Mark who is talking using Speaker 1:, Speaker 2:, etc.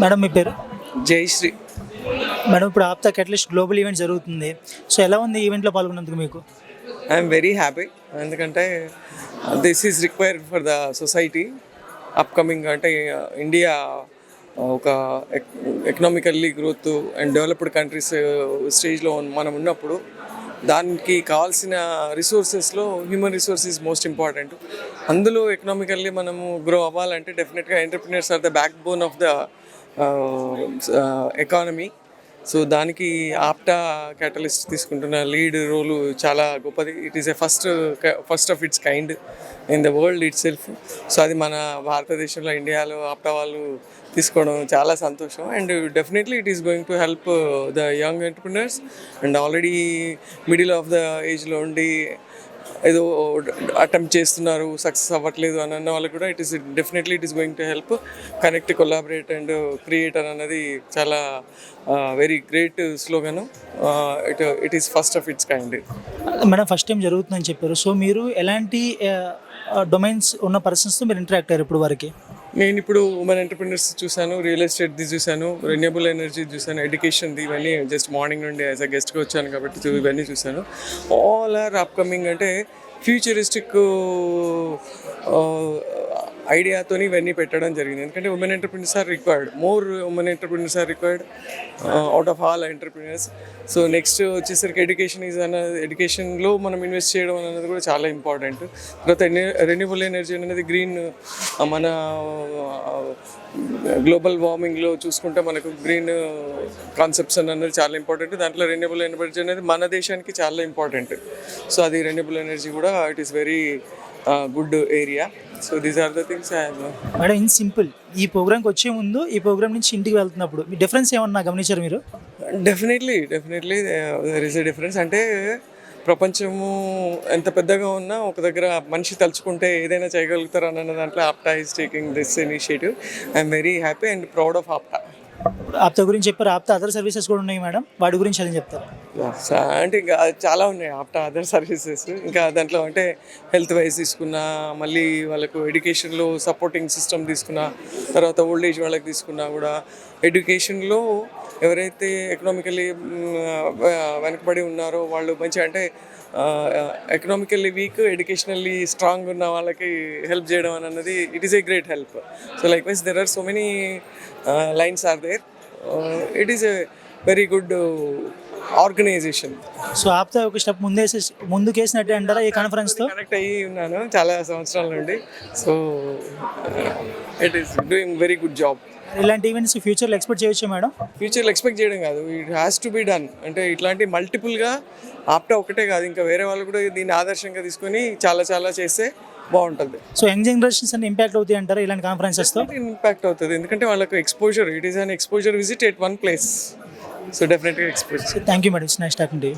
Speaker 1: Madam మీ పేరు?
Speaker 2: Jayashree
Speaker 1: madam ఇప్పుడు APTA at least global event జరుగుతుంది. సో ఎలా ఉంది ఈవెంట్లో పాల్గొన్నందుకు మీకు?
Speaker 2: ఐఎమ్ వెరీ హ్యాపీ ఎందుకంటే this is required for the society upcoming అంటే ఇండియా ఒక economically growth and developed countries స్టేజ్లో మనం ఉన్నప్పుడు దానికి కావాల్సిన రిసోర్సెస్లో human resource is most important అందులో ఎకనామికల్లీ మనము గ్రో అవ్వాలంటే డెఫినెట్గా entrepreneurs are the backbone of the economy so దానికి ఆప్టా క్యాటలిస్ట్ తీసుకుంటున్న లీడ్ రోలు చాలా గొప్పది. It is a first first of it's kind in the world itself so అది మన భారతదేశంలో ఇండియాలో ఆప్టా వాళ్ళు తీసుకోవడం చాలా సంతోషం. And definitely it is going to help the young entrepreneurs and already middle of the ఏజ్లో ఉండి ఏదో అటెంప్ట్ చేస్తున్నారు సక్సెస్ అవ్వట్లేదు అని అన్న వాళ్ళకి కూడా it is definitely it is going to help connect collaborate and create అని అన్నది చాలా very great slogan it it is first of it's kind
Speaker 1: madam first time జరుగుతుందని చెప్పారు. సో మీరు ఎలాంటి డొమైన్స్ ఉన్న పర్సన్స్తో మీరు ఇంటరాక్ట్ అయ్యారు ఇప్పుడు వరకు?
Speaker 2: నేను ఇప్పుడు ఉమెన్ ఎంటర్ప్రినర్స్ చూశాను రియల్ ఎస్టేట్ది చూశాను రెన్యూబుల్ ఎనర్జీ చూశాను ఎడ్యుకేషన్ది ఇవన్నీ జస్ట్ మార్నింగ్ నుండి యాజ్ అ గెస్ట్గా వచ్చాను కాబట్టి చూ- ఇవన్నీ చూశాను. ఆల్ ఆర్ అప్కమింగ్ అంటే ఫ్యూచరిస్టిక్ ఐడియాతో ఇవన్నీ పెట్టడం జరిగింది. ఎందుకంటే women entrepreneurs are required more women entrepreneurs are required out of all entrepreneurs so next వచ్చేసరికి ఎడ్యుకేషన్ ఈజ్ అన్న ఎడ్యుకేషన్లో మనం ఇన్వెస్ట్ చేయడం అనేది కూడా చాలా ఇంపార్టెంట్ తర్వాత రెన్యూబుల్ ఎనర్జీ అనేది గ్రీన్ uh, మన uh, గ్లోబల్ వార్మింగ్లో చూసుకుంటే మనకు గ్రీన్ uh, కాన్సెప్ట్స్ అనేది చాలా ఇంపార్టెంట్ దాంట్లో రెన్యూబుల్ ఎనర్జీ అనేది మన దేశానికి చాలా ఇంపార్టెంట్ సో అది రెన్యూబుల్ ఎనర్జీ కూడా it is very good area. So these are the things I
Speaker 1: madam in simple ఈ ప్రోగ్రామ్కి వచ్చే ముందు ఈ ప్రోగ్రామ్ నుంచి ఇంటికి వెళ్తున్నప్పుడు మీ డిఫరెన్స్ ఏమన్నా గమనించారు మీరు?
Speaker 2: Definitely definitely there is a difference అంటే ప్రపంచము ఎంత పెద్దగా ఉన్నా ఒక దగ్గర మనిషి తలుచుకుంటే ఏదైనా చేయగలుగుతారు అన్న దాంట్లో APTA is taking this initiative I'm very happy and proud of APTA
Speaker 1: APTA గురించి చెప్పారు. ఆప్తా అదర్ సర్వీసెస్ కూడా ఉన్నాయి మేడం. వాటి గురించి అది చెప్తారు?
Speaker 2: అంటే ఇంకా చాలా ఉన్నాయి. ఆప్టా అదర్ సర్వీసెస్ ఇంకా దాంట్లో అంటే హెల్త్ వైజ్ తీసుకున్నా మళ్ళీ వాళ్ళకు ఎడ్యుకేషన్లో సపోర్టింగ్ సిస్టమ్ తీసుకున్నా తర్వాత ఓల్డ్ ఏజ్ వాళ్ళకి తీసుకున్నా కూడా ఎడ్యుకేషన్లో ఎవరైతే ఎకనామికల్లీ వెనకబడి ఉన్నారో వాళ్ళు మంచి అంటే ఎకనామికల్లీ వీక్ ఎడ్యుకేషనల్లీ స్ట్రాంగ్ ఉన్న వాళ్ళకి హెల్ప్ చేయడం అని అన్నది it is a great help so likewise there are so many lines are there it is a very good organisation
Speaker 1: so APTA ఒక స్టెప్ ముందేసి ముందుకేసినట్టే అంటారా ఈ కాన్ఫరెన్స్తో
Speaker 2: కనెక్ట్ అయ్యి ఉన్నాను చాలా సంవత్సరాల నుండి. So it is doing very good job
Speaker 1: ఇలాంటి events ఫ్యూచర్లో ఎక్స్పెక్ట్ చేయొచ్చు మేడం?
Speaker 2: ఫ్యూచర్లో ఎక్స్పెక్ట్ చేయడం కాదు. It has to be done అంటే ఇట్లాంటి మల్టిపుల్గా ఆప్టా ఒకటే కాదు. ఇంకా వేరే వాళ్ళు కూడా దీన్ని ఆదర్శంగా తీసుకొని చాలా చాలా చేస్తే బాగుంటుంది.
Speaker 1: సో యంగ్ జనరేషన్స్ అన్ని ఇంపాక్ట్ అవుతాయి అంటారా ఇలాంటి కాన్ఫరెన్సెస్తో
Speaker 2: ఇంపాక్ట్ అవుతుంది. ఎందుకంటే వాళ్ళకు exposure it is an exposure visit at one place so డెఫినెట్గా exposure
Speaker 1: thank you madam it's nice talking to you